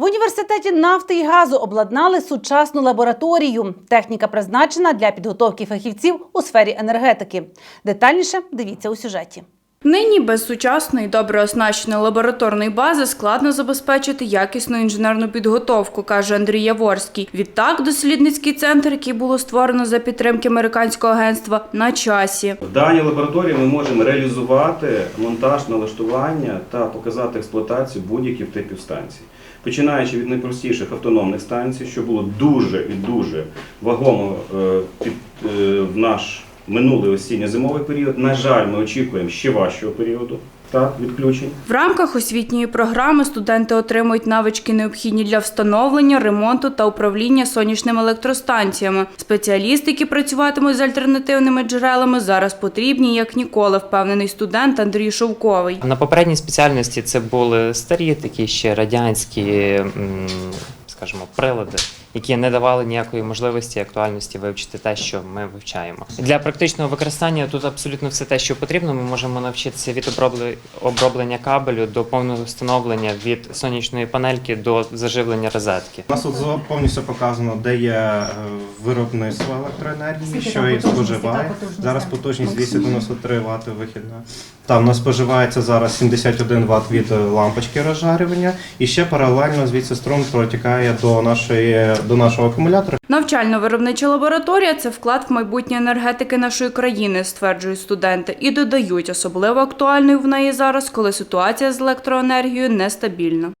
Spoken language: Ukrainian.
В університеті нафти і газу обладнали сучасну лабораторію. Техніка призначена для підготовки фахівців у сфері енергетики. Детальніше дивіться у сюжеті. Нині без сучасної, добре оснащеної лабораторної бази складно забезпечити якісну інженерну підготовку, каже Андрій Яворський. Відтак, дослідницький центр, який було створено за підтримки американського агентства, на часі. В даній лабораторії ми можемо реалізувати монтаж налаштування та показати експлуатацію будь-яких типів станцій. Починаючи від найпростіших автономних станцій, що було дуже і дуже вагомо е, під, е, в наш минулий осінньо-зимовий період. На жаль, ми очікуємо ще важчого періоду так, відключень. В рамках освітньої програми студенти отримують навички, необхідні для встановлення, ремонту та управління сонячними електростанціями. Спеціалісти, які працюватимуть з альтернативними джерелами, зараз потрібні як ніколи, впевнений студент Андрій Шовковий. На попередній спеціальності це були старі такі ще радянські, м, скажімо, прилади, які не давали ніякої можливості і актуальності вивчити те, що ми вивчаємо. Для практичного використання тут абсолютно все те, що потрібно. Ми можемо навчитися від оброблення кабелю до повного встановлення від сонячної панельки до заживлення розетки. У нас тут повністю показано, де є е, виробництво електроенергії, що її споживає. Зараз потужність 293 Вт вихідна. Там у нас споживається зараз 71 Вт від е, лампочки розжарювання, і ще паралельно звідси струм протікає до нашої до нашого акумулятора. Навчально-виробнича лабораторія це вклад в майбутнє енергетики нашої країни, стверджують студенти, і додають особливо актуальною в неї зараз, коли ситуація з електроенергією нестабільна.